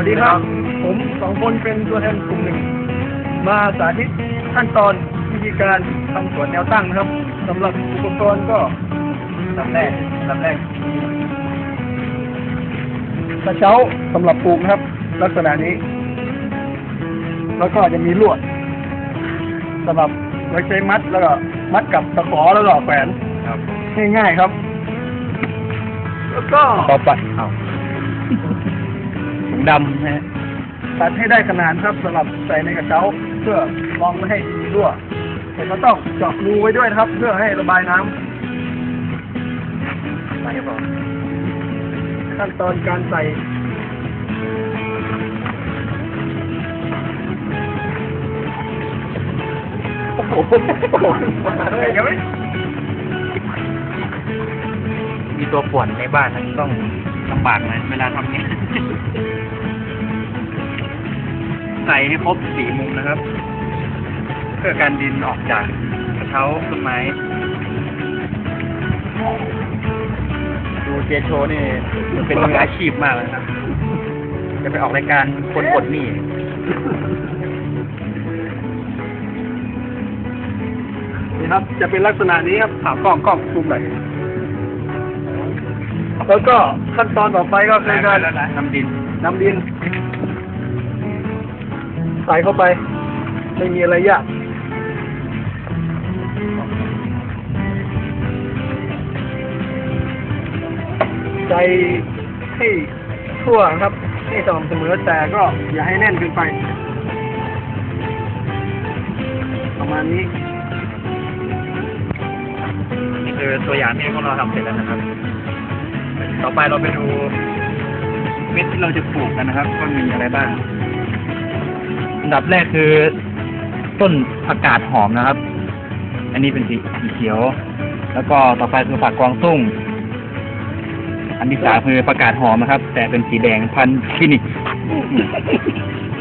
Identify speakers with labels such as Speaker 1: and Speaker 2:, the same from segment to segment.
Speaker 1: คนเป็นตัวแทนกลุ่มหนึ่ง มาสาธิตขั้นตอนวิธีการทำสวนแนวตั้งนะครับสำหรับอุปกรณ์ก็ลำแรกลำแรกกระเช้าสำหรับปลูกนะครับ ลักษณะนี้ แล้วก็จะมีลวดสำหรับไว้ใช้มัดแล้วก็มัดกับตะขอแล้วก็แขวน
Speaker 2: ครับ
Speaker 1: ง่ายๆครับ แล้วก็
Speaker 2: ต่อไปเอาถุง ดำนะฮะ
Speaker 1: ตัดให้ได้ขนาดครับสำหรับใส่ในกระเช้าเพื่อมองไม่ให้มีรั่วแต่ก็ต้องเจาะรูไว้ด้วยนะครับ เพื่อให้ระบายน้ำ
Speaker 2: ไปครับผม
Speaker 1: ขั้นตอนการใส่โอ้โหมาเลยกันไหม
Speaker 2: มีตัวป่วนในบ้านนต้องลำบากหน่อยเวลาทำเนี้ย ใส่ให้ครบสี่มุมนะครับ เพื่อการดินออกจากกระเช้าต้นไม้ ดูเจโชนี่เป็นมืออาชีพมากเลยนะครับ จะไปออกรายการคนกดหนี้
Speaker 1: นี่ครับ จะเป็นลักษณะนี้ครับถามกล้องกล้องซูมหน่อย แล้วก็ขั้นตอนต่อไปก็คือการ
Speaker 2: ทำดิน
Speaker 1: นำดิน ใส่เข้าไป ไม่มีอะไรยากใจให้ทั่วครับ ให้สม่ำเสมอแต่ก็อย่าให้แน่นเกินไป ประมาณนี้
Speaker 2: นี่คือตัวอย่างที่พวกเราทำเสร็จแล้วนะครับ ต่อไปเราไปดูเม็ดที่เราจะปลูกกันนะครับว่ามีอะไรบ้าง อันดับแรกคือ ต้นผักกาดหอมนะครับ อันนี้เป็นสีสีเขียว แล้วก็ต่อไปคือผักกวางตุ้ง อันที่สามคือผักกาดหอมนะครับ แต่เป็นสีแดงพันธุ์คลินิก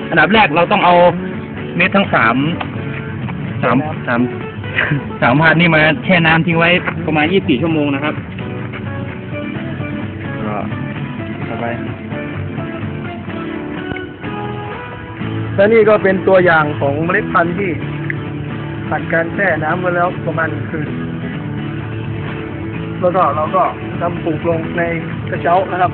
Speaker 2: อันดับแรกเราต้องเอาเม็ดทั้งสามสามสามสามพันนี่มาแช่น้ำทิ้งไว้ประมาณยี่สิบสี่ชั่วโมงนะครับ ก็ต่อไป
Speaker 1: และนี่ก็เป็นตัวอย่างของเมล็ดพันธุ์ที่ผ่านการแช่น้ำมาแล้วประมาณหนึ่งคืน แล้วก็เราก็นำปลูกลงในกระเช้านะครับ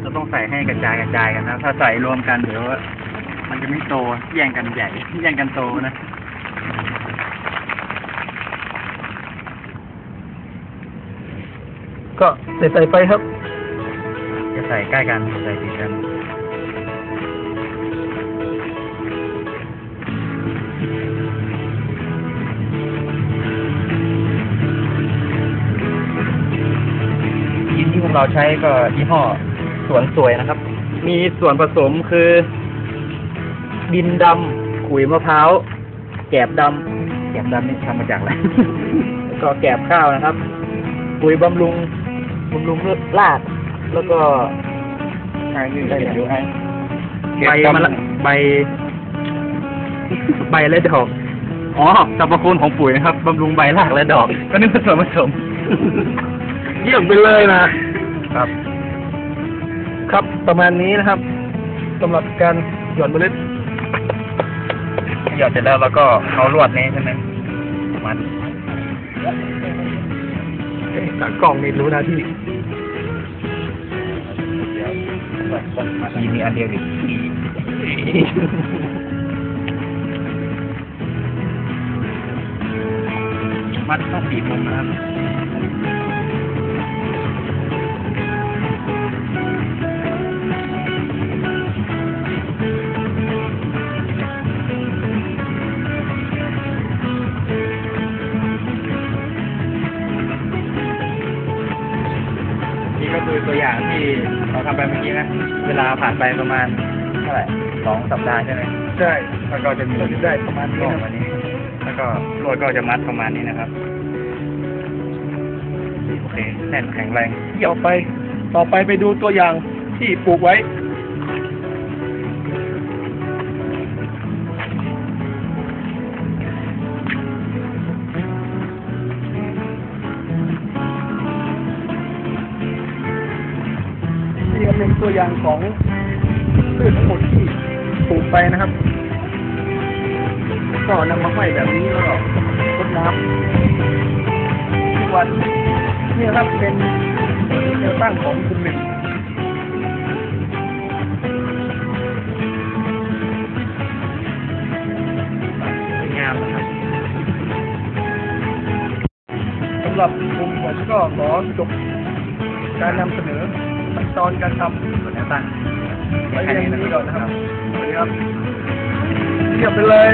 Speaker 2: เราต้องใส่ให้กระจายกระจายกันนะ ถ้าใส่รวมกันเดี๋ยวมันจะไม่โตแย่งกันใหญ่แย่งกันโตนะ
Speaker 1: ก็ใส่ใส่ไปครับ
Speaker 2: จะใส่ใกล้กันใส่ติดกันดินที่พวกเราใช้ก็ยี่ห้อสวนสวยนะครับ มีส่วนผสมคือ ดินดำขุยมะพร้าวแกบดำแกบดำนี่ทำมาจากอะไร แล้วก็แกบข้าวนะครับปุ๋ยบำรุง บำรุงราก แล้วก็ ใช่นี่ได้ดูให้ใบมะละใบ ใบและดอก อ๋อสรรพคุณของปุ๋ยนะครับบำรุงใบรากและดอก ก็นี่เป็นส่วนผสม
Speaker 1: เยี่ยมไปเลยนะ ครับ ครับประมาณนี้นะครับสำหรับการหย่อนเมล็ด
Speaker 2: หยอดเสร็จแล้วเราก็เอาลวดนี้ใช่ไหมมัด
Speaker 1: เอ้ย ตากล้องนี่รู้หน้าที่
Speaker 2: มีมีอันเดียวดิมัดต้องสีมุมนะครับ คือตัวอย่างที่เราทำไปเมื่อกี้นะ เวลาผ่านไปประมาณเท่าไหร่สองสัปดาห์ใช่ไหม
Speaker 1: ใช่
Speaker 2: แล้วก็จะมี
Speaker 1: เราจะได้ประมาณนี้
Speaker 2: ก็
Speaker 1: นะ
Speaker 2: วันนี้ แล้วก็ลวดก็จะมัดประมาณนี้นะครับโอเคแน่นแข็งแรง
Speaker 1: ต่อไป ต่อไปไปดูตัวอย่างที่ปลูกไว้ อย่างของพืชทั้งหมดที่ปลูกไปนะครับ ก็นำมาห้อยแบบนี้แล้วก็รดน้ำทุกวันนี่ครับเป็นแนวตั้งของคุณหนึ่ง
Speaker 2: สวยงามนะครับ
Speaker 1: สำหรับผมผมก็ขอจบการนำเสนอ ขั้นตอนการทำ
Speaker 2: ส่วนหน้าตั้ง
Speaker 1: ไว้
Speaker 2: แค่นี้นะครั
Speaker 1: บเรียบไปเลย